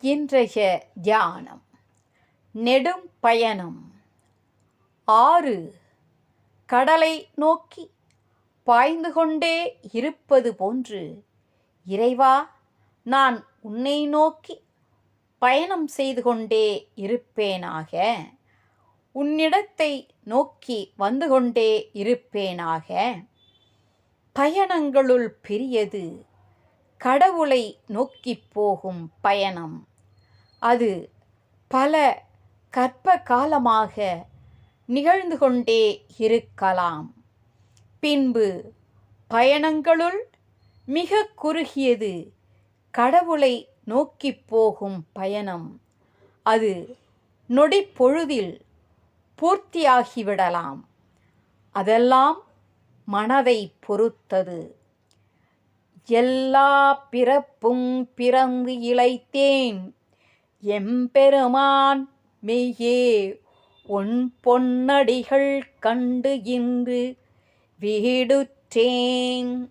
இன்றைய தியானம். நெடும் பயணம். ஆறு. கடலை நோக்கி பாய்ந்து கொண்டே இருப்பது போன்று இறைவா நான் உன்னை நோக்கி பயணம் செய்து கொண்டே இருப்பேனாக உன்னிடத்தை நோக்கி வந்து கொண்டே இருப்பேனாக. பயணங்களுள் பெரியது. கடவுளை நோக்கிப் போகும் பயணம். அது பல கற்ப காலமாக நிகழ்ந்து கொண்டே இருக்கலாம். பின்பு பயணங்களுள் மிக குறுகியது கடவுளை நோக்கிப் போகும் பயணம். அது நொடிப்பொழுதில் பூர்த்தியாகிவிடலாம். அதெல்லாம் மனதை பொறுத்தது. எல்லா பிறப்பும் பிறந்து இழைத்தேன். எம்பெருமான் மெய்யே உன் பொன்னடிகள் கண்டு இன்று வீடுற்றேன்.